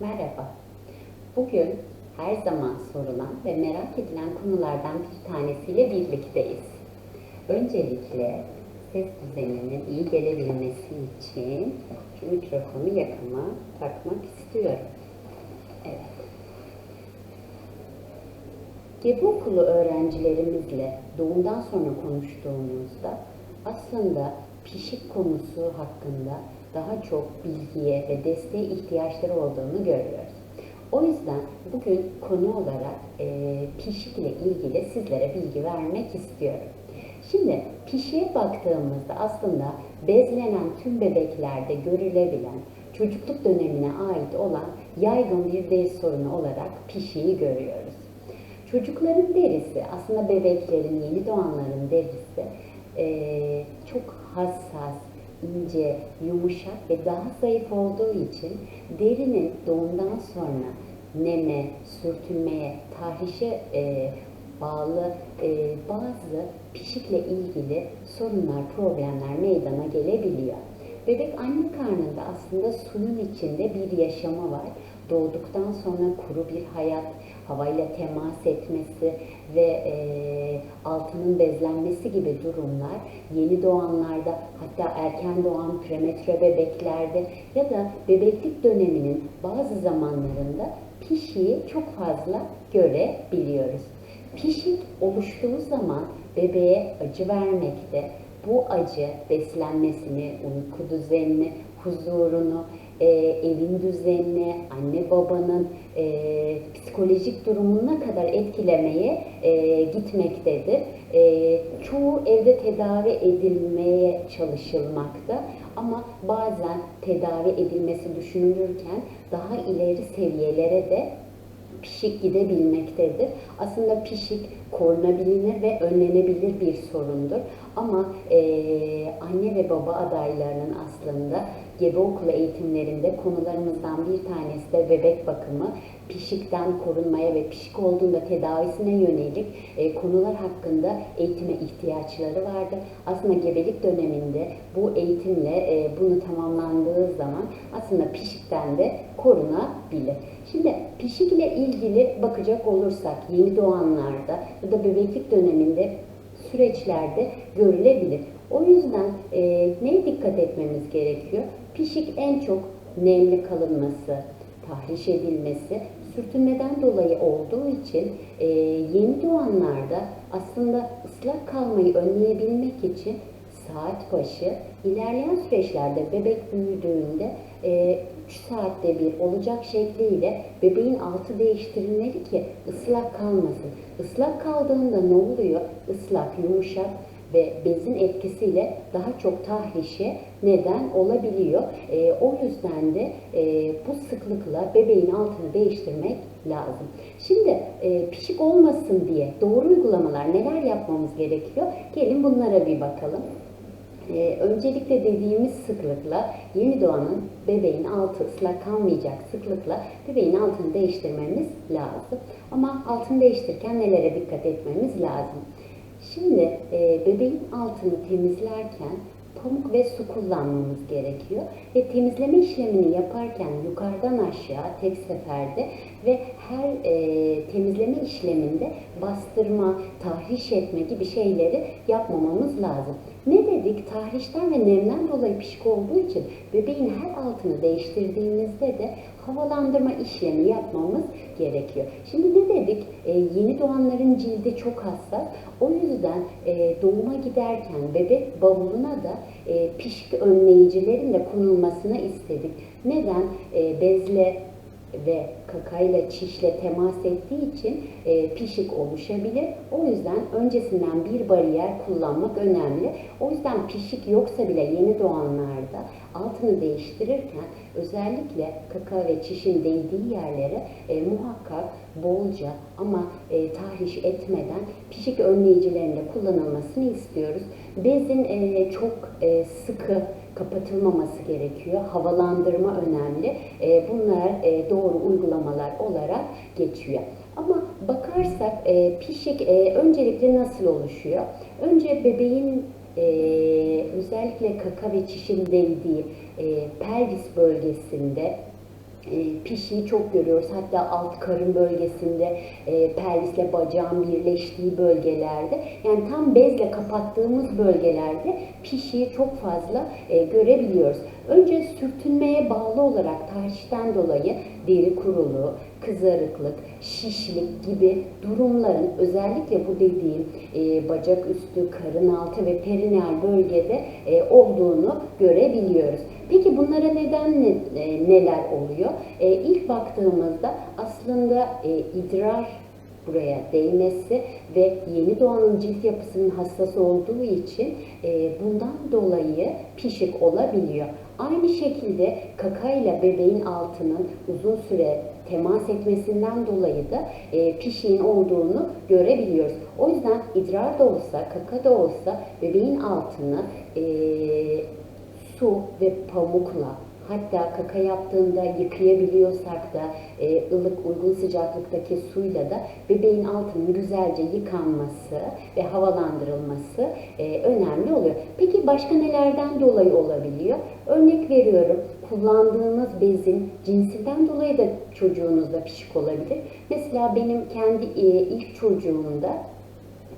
Merhaba. Bugün her zaman sorulan ve merak edilen konulardan bir tanesiyle birlikteyiz. Öncelikle ses düzeninin iyi gelebilmesi için şu mikrofonu yakama takmak istiyorum. Evet. Gebe okulu öğrencilerimizle doğumdan sonra konuştuğumuzda aslında pişik konusu hakkında daha çok bilgiye ve desteğe ihtiyaçları olduğunu görüyoruz. O yüzden bugün konu olarak e, pişik ile ilgili sizlere bilgi vermek istiyorum. Şimdi pişiğe baktığımızda aslında bezlenen tüm bebeklerde görülebilen çocukluk dönemine ait olan yaygın bir deri sorunu olarak pişiği görüyoruz. Çocukların derisi, aslında bebeklerin, yeni doğanların derisi eee, çok hassas, ince, yumuşak ve daha zayıf olduğu için derinin doğumdan sonra neme, sürtünmeye, tahrişe eee, bağlı eee, bazı pişikle ilgili sorunlar, problemler meydana gelebiliyor. Bebek anne karnında aslında suyun içinde bir yaşamı var. Doğduktan sonra kuru bir hayat, havayla temas etmesi ve eee, altının bezlenmesi gibi durumlar yeni doğanlarda hatta erken doğan prematüre bebeklerde ya da bebeklik döneminin bazı zamanlarında pişiği çok fazla görebiliyoruz. Pişik oluştuğu zaman bebeğe acı vermekte, bu acı beslenmesini, uyku düzenini, huzurunu, e, evin düzenini, anne babanın e, psikolojik durumuna kadar etkilemeye e, gitmektedir. E, çoğu evde tedavi edilmeye çalışılmakta ama bazen tedavi edilmesi düşünülürken daha ileri seviyelere de pişik gidebilmektedir. Aslında pişik korunabilir ve önlenebilir bir sorundur. Ama eee, anne ve baba adaylarının aslında gebe okulu eğitimlerinde konularımızdan bir tanesi de bebek bakımı, pişikten korunmaya ve pişik olduğunda tedavisine yönelik e, konular hakkında eğitime ihtiyaçları vardır. Aslında gebelik döneminde bu eğitimle e, bunu tamamlandığı zaman aslında pişikten de korunabilir. Şimdi pişik ile ilgili bakacak olursak yeni doğanlarda ya da bebeklik döneminde süreçlerde görülebilir. O yüzden e, neye dikkat etmemiz gerekiyor? Pişik en çok nemli kalınması, tahriş edilmesi, sürtünmeden dolayı olduğu için e, yeni doğanlarda aslında ıslak kalmayı önleyebilmek için saat başı ilerleyen süreçlerde bebek büyüdüğünde 3 saatte bir olacak şekliyle bebeğin altı değiştirilmeli ki ıslak kalmasın. Islak kaldığında ne oluyor? Islak, yumuşak ve bezin etkisiyle daha çok tahrişe neden olabiliyor. E, o yüzden de e, bu sıklıkla bebeğin altını değiştirmek lazım. Şimdi e, pişik olmasın diye doğru uygulamalar neler yapmamız gerekiyor? Gelin bunlara bir bakalım. Ee, öncelikle dediğimiz sıklıkla yeni doğanın bebeğin altı ıslak kalmayacak sıklıkla bebeğin altını değiştirmemiz lazım. Ama altını değiştirirken nelere dikkat etmemiz lazım? Şimdi e, bebeğin altını temizlerken pamuk ve su kullanmamız gerekiyor. Ve temizleme işlemini yaparken yukarıdan aşağı tek seferde ve her e, temizleme işleminde bastırma, tahriş etme gibi şeyleri yapmamamız lazım. Ne dedik? Tahrişten ve nemden dolayı pişik olduğu için bebeğin her altını değiştirdiğimizde de havalandırma işlemi yapmamız gerekiyor. Şimdi ne dedik? E, yeni doğanların cildi çok hassas. O yüzden e, doğuma giderken bebek bavuluna da e, pişik önleyicilerin de konulmasını istedik. Neden? E, bezle ve kakayla, çişle temas ettiği için e, pişik oluşabilir. O yüzden öncesinden bir bariyer kullanmak önemli. O yüzden pişik yoksa bile yeni doğanlarda altını değiştirirken özellikle kaka ve çişin değdiği yerlere e, muhakkak bolca ama e, tahriş etmeden pişik önleyicilerinde kullanılmasını istiyoruz. Bezin e, çok e, sıkı kapatılmaması gerekiyor. Havalandırma önemli. E, bunlar e, doğru uygulamalar olarak geçiyor. Ama bakarsak e, pişik e, öncelikle nasıl oluşuyor? Önce bebeğin e, özellikle kaka ve çişin değdiği e, pelvis bölgesinde e, pişiği çok görüyoruz. Hatta alt karın bölgesinde e, pelvisle bacağın birleştiği bölgelerde yani tam bezle kapattığımız bölgelerde pişiği çok fazla e, görebiliyoruz. Önce sürtünmeye bağlı olarak tahrişten dolayı deri kuruluğu, kızarıklık, şişlik gibi durumların özellikle bu dediğim e, bacak üstü, karın altı ve perineal bölgede e, olduğunu görebiliyoruz. Peki bunlara neden ne, e, neler oluyor? E, ilk baktığımızda aslında e, idrar buraya değmesi ve yeni doğanın cilt yapısının hassas olduğu için e, bundan dolayı pişik olabiliyor. Aynı şekilde kaka ile bebeğin altının uzun süre temas etmesinden dolayı da e, pişiğin olduğunu görebiliyoruz. O yüzden idrar da olsa, kaka da olsa bebeğin altını e, su ve pamukla hatta kaka yaptığında yıkayabiliyorsak da e, ılık uygun sıcaklıktaki suyla da bebeğin altının güzelce yıkanması ve havalandırılması e, önemli oluyor. Peki başka nelerden dolayı olabiliyor? Örnek veriyorum kullandığınız bezin cinsinden dolayı da çocuğunuzda pişik olabilir. Mesela benim kendi e, ilk çocuğumda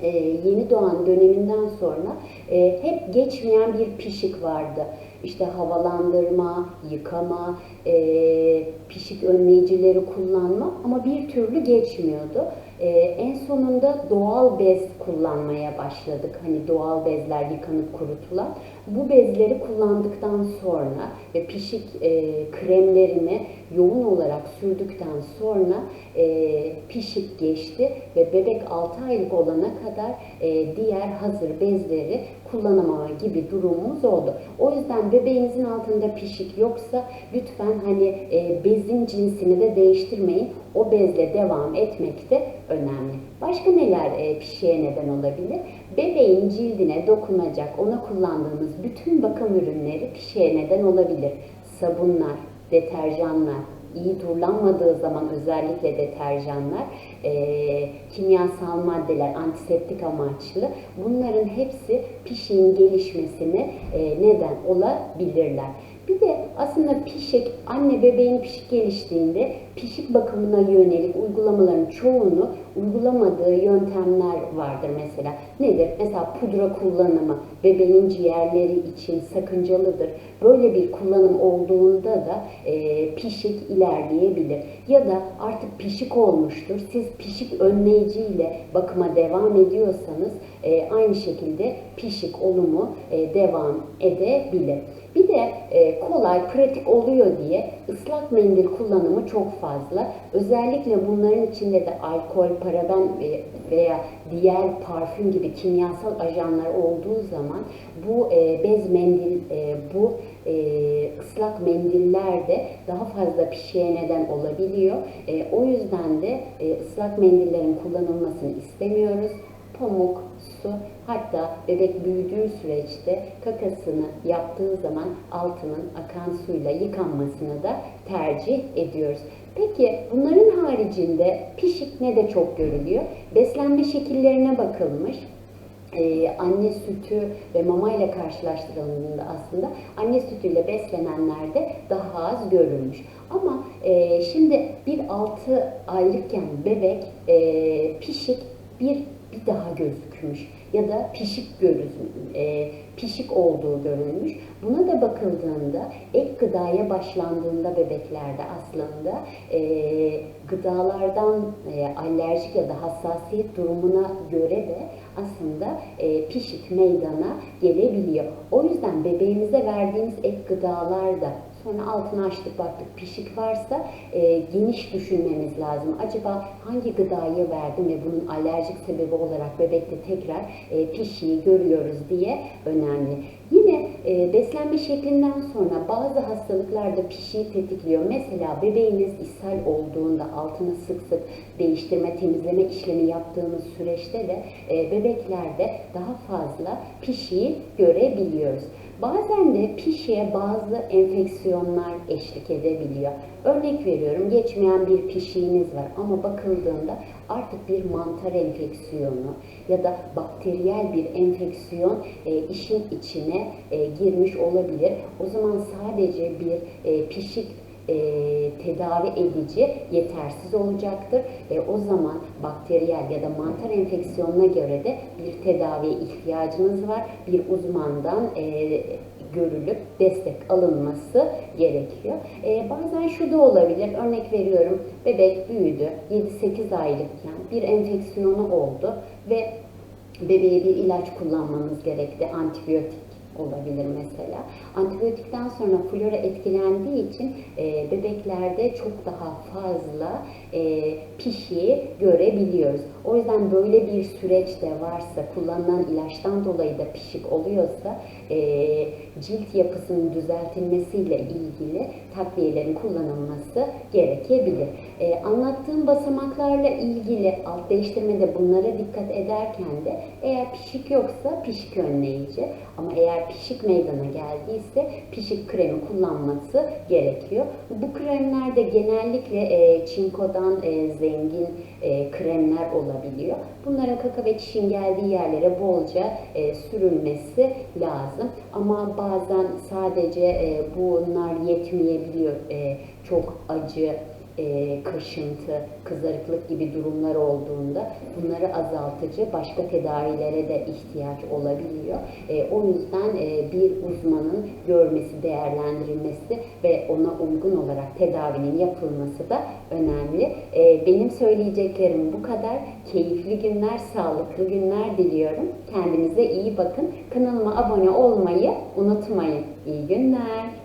e, yeni doğan döneminden sonra e, hep geçmeyen bir pişik vardı. İşte havalandırma, yıkama, e, pişik önleyicileri kullanma ama bir türlü geçmiyordu. E, en sonunda doğal bez kullanmaya başladık. Hani doğal bezler yıkanıp kurutulan. Bu bezleri kullandıktan sonra ve pişik e, kremlerini yoğun olarak sürdükten sonra e, pişik geçti ve bebek 6 aylık olana kadar e, diğer hazır bezleri kullanamama gibi durumumuz oldu. O yüzden bebeğinizin altında pişik yoksa lütfen hani e, bezin cinsini de değiştirmeyin. O bezle devam etmek de önemli. Başka neler e, pişiğe neden olabilir? Bebeğin cildine dokunacak, ona kullandığımız bütün bakım ürünleri pişiğe neden olabilir. Sabunlar, deterjanlar, iyi durulanmadığı zaman özellikle deterjanlar, e, kimyasal maddeler, antiseptik amaçlı bunların hepsi pişiğin gelişmesine e, neden olabilirler. Bir de aslında pişik, anne bebeğin pişik geliştiğinde pişik bakımına yönelik uygulamaların çoğunu uygulamadığı yöntemler vardır mesela. Nedir? Mesela pudra kullanımı bebeğin ciğerleri için sakıncalıdır. Böyle bir kullanım olduğunda da e, pişik ilerleyebilir. Ya da artık pişik olmuştur. Siz pişik önleyiciyle bakıma devam ediyorsanız e, aynı şekilde pişik olumu e, devam edebilir. Bir de e, kolay, pratik oluyor diye ıslak mendil kullanımı çok fazla. Özellikle bunların içinde de alkol, paraben veya diğer parfüm gibi kimyasal ajanlar olduğu zaman bu e, bez mendil, e, bu e, ıslak mendiller de daha fazla pişiğe neden olabiliyor. O yüzden de ıslak mendillerin kullanılmasını istemiyoruz. Pamuk, su, hatta bebek büyüdüğü süreçte kakasını yaptığı zaman altının akan suyla yıkanmasını da tercih ediyoruz. Peki bunların haricinde pişik ne de çok görülüyor? Beslenme şekillerine bakılmış. Ee, anne sütü ve mama ile karşılaştırıldığında aslında anne sütüyle beslenenlerde daha az görülmüş. Ama e, şimdi bir 6 aylıkken bebek e, pişik bir bir daha gözükmüş ya da pişik görülmüş, e, pişik olduğu görülmüş. Buna da bakıldığında ek gıdaya başlandığında bebeklerde aslında e, gıdalardan e, alerjik ya da hassasiyet durumuna göre de aslında e, pişik meydana gelebiliyor. O yüzden bebeğimize verdiğimiz ek gıdalar da Sonra altını açtık baktık pişik varsa e, geniş düşünmemiz lazım. Acaba hangi gıdayı verdim ve bunun alerjik sebebi olarak bebekte tekrar e, pişiği görüyoruz diye önemli. Yine e, beslenme şeklinden sonra bazı hastalıklarda pişiği tetikliyor. Mesela bebeğiniz ishal olduğunda altını sık sık değiştirme, temizleme işlemi yaptığımız süreçte de e, bebeklerde daha fazla pişiği görebiliyoruz. Bazen de pişiye bazı enfeksiyonlar eşlik edebiliyor. Örnek veriyorum geçmeyen bir pişiğiniz var ama bakıldığında artık bir mantar enfeksiyonu ya da bakteriyel bir enfeksiyon e, işin içine e, girmiş olabilir. O zaman sadece bir e, pişik e, tedavi edici yetersiz olacaktır. E, o zaman bakteriyel ya da mantar enfeksiyonuna göre de bir tedaviye ihtiyacınız var. Bir uzmandan e, görülüp destek alınması gerekiyor. E, bazen şu da olabilir. Örnek veriyorum bebek büyüdü. 7-8 aylıkken bir enfeksiyonu oldu ve bebeğe bir ilaç kullanmanız gerekti. Antibiyotik olabilir mesela. Antibiyotikten sonra flora etkilendiği için e, bebeklerde çok daha fazla e, pişiği görebiliyoruz. O yüzden böyle bir süreç de varsa, kullanılan ilaçtan dolayı da pişik oluyorsa e, cilt yapısının düzeltilmesiyle ilgili takviyelerin kullanılması gerekebilir. E, anlattığım basamaklarla ilgili alt değiştirmede bunlara dikkat ederken de eğer pişik yoksa pişik önleyici ama eğer pişik meydana geldiyse pişik kremi kullanması gerekiyor. Bu kremler de genellikle e, çinkodan e, zengin e, kremler olabiliyor. Bunların kaka ve çişin geldiği yerlere bolca e, sürülmesi lazım. Ama bazen sadece e, bunlar yetmeyebiliyor. E, çok acı, e, kaşıntı, kızarıklık gibi durumlar olduğunda bunları azaltıcı başka tedavilere de ihtiyaç olabiliyor. E, o yüzden e, bir uzmanın görmesi, değerlendirilmesi ve ona uygun olarak tedavinin yapılması da önemli. E, benim söyleyeceklerim bu kadar. Keyifli günler, sağlıklı günler diliyorum. Kendinize iyi bakın. Kanalıma abone olmayı unutmayın. İyi günler.